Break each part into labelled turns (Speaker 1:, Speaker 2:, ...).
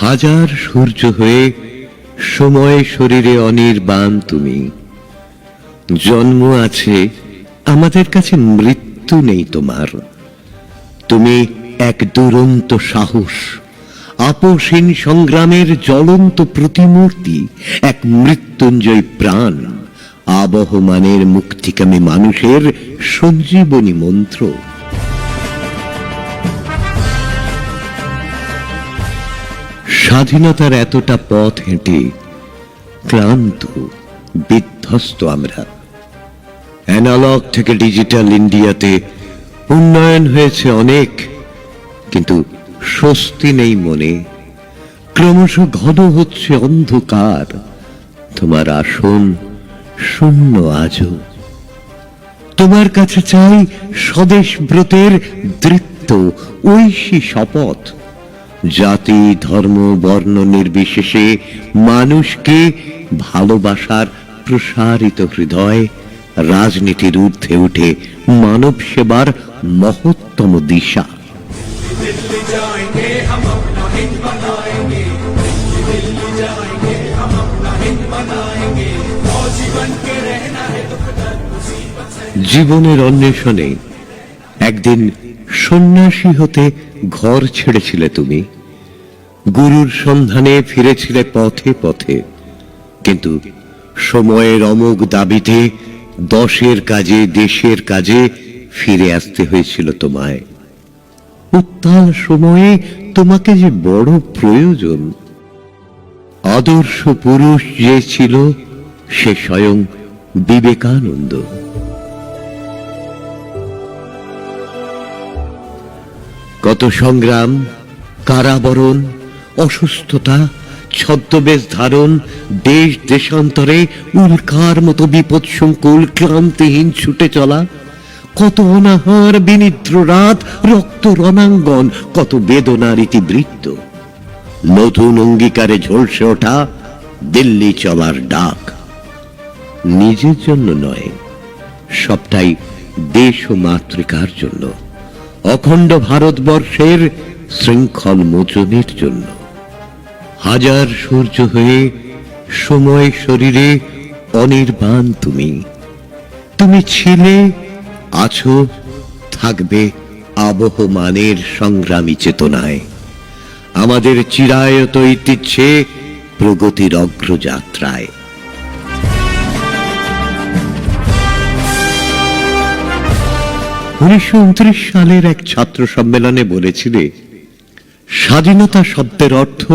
Speaker 1: হাজার সূর্য হয়ে সময় শরীরে অনির্বাণ তুমি। জন্ম আছে, আমাদের কাছে মৃত্যু নেই তোমার। তুমি এক দুরন্ত সাহস আপসীন সংগ্রামের জ্বলন্ত প্রতিমূর্তি, এক মৃত্যুঞ্জয় প্রাণ, আবহমানের মুক্তিকামী মানুষের সঞ্জীবনী মন্ত্র। স্বাধীনতার এতটা পথ হেঁটে ক্লান্ত, বিধ্বস্ত আমরা। অ্যানালগ থেকে ডিজিটাল ইন্ডিয়াতে উন্নয়ন হয়েছে অনেক, কিন্তু স্বস্তি নেই মনে। ক্রমশ ঘন হচ্ছে অন্ধকার, তোমার আসন শূন্য আজও। তোমার কাছে চাই স্বদেশ ব্রতের দৃত্য, ঐশী শপথ। জাতি, ধর্ম, বর্ণ নির্বিশেষে মানুষকে ভালোবাসার প্রসারিত হৃদয়, রাজনীতির ঊর্ধ্বে উঠে মানব সেবার মহত্তম দিশা। জীবনের অন্বেষণে একদিন সন্ন্যাসী হতে ঘর ছেড়েছিলে তুমি। গুরুর সন্ধানে ফিরেছিলে পথে পথে। কিন্তু সময়ের অমোঘ দাবিতে দশের কাজে, দেশের কাজে ফিরে আসতে হয়েছিল তোমায়। উত্তাল সময়ে তোমাকে যে বড় প্রয়োজন। আদর্শ পুরুষ যে ছিল, সে স্বয়ং বিবেকানন্দ। কত সংগ্রাম, কারাবরণ, অসুস্থতা, ছদ্মবেশ ধারণ, দেশ দেশান্তরে উল্কার মতো বিপদ সংকুল ক্লান্তিহীন ছুটে চলা, কত অনাহার বিনিদ্র রাত, রক্ত রণাঙ্গন, কত বেদনার ইতিবৃত্ত। নতুন অঙ্গীকারে ঝলসে ওঠা দিল্লি চলার ডাক। নিজের জন্য নয়, সবটাই দেশ ও মাতৃকার জন্য। অখণ্ড ভারতবর্ষের শৃঙ্খল মোচনের জন্য। হাজার সূর্য হয়ে সময় শরীরে অনির্বাণ তুমি। তুমি ছিলে, আছো, থাকবে আবহমানের সংগ্রামী চেতনায়। আমাদের চিরায়ত ঐতিহ্যে প্রগতির অগ্রযাত্রায়। উনিশশো উনত্রিশ সালের এক ছাত্র সম্মেলনে বলেছিলে, স্বাধীনতা শব্দের অর্থ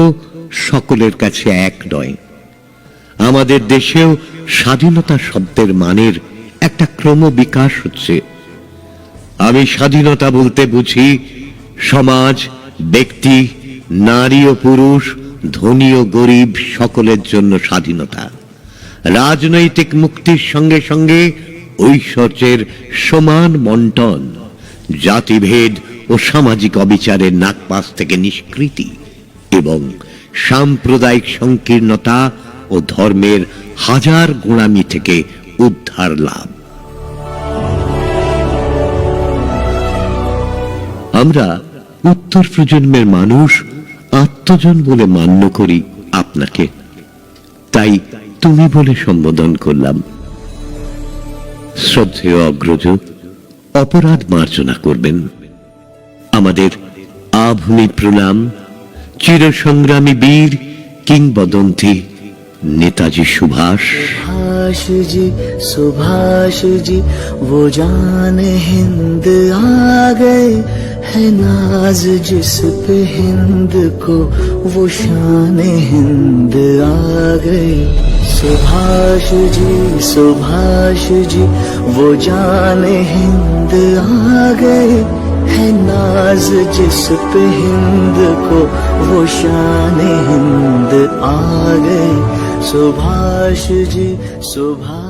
Speaker 1: সকলের কাছে এক নয়। আমাদের দেশেও স্বাধীনতা শব্দের মানের একটা ক্রম বিকাশ হচ্ছে। আমি স্বাধীনতা বলতে বুঝি সমাজ, ব্যক্তি, নারী ও পুরুষ, ধনী ও গরিব, সকলের জন্য স্বাধীনতা। রাজনৈতিক মুক্তির সঙ্গে সঙ্গে ঐশ্বর্যের সমান বন্টন জাতিভেদ ও সামাজিক অবিচারের নাকপাশ থেকে নিষ্কৃতি এবং সাম্প্রদায়িক সংকীর্ণতা ও ধর্মের হাজার গোড়ামি থেকে উদ্ধার লাভ। আমরা উত্তর প্রজন্মের মানুষ আত্মজন বলে মান্য করি আপনাকে। তাই তুমি বলে সম্বোধন করলাম। শ্রদ্ধেয় অগ্রজ অপরাধ মার্জনা করবেন আমাদের আভূমি প্রণাম চিরসংগ্রামী বীর কিংবদন্তি নেতাজি সুভাষ
Speaker 2: सुभाष जी सुभाष जी वो जान हिंद आ गए है नाज जिस पे हिंद को वो शान हिंद आ गए सुभाष जी सुभाष जी वो जान हिंद आ गए है नाज, जिस पे हिंद को वो शान हिंद आ गए। सुभाष जी सुभाष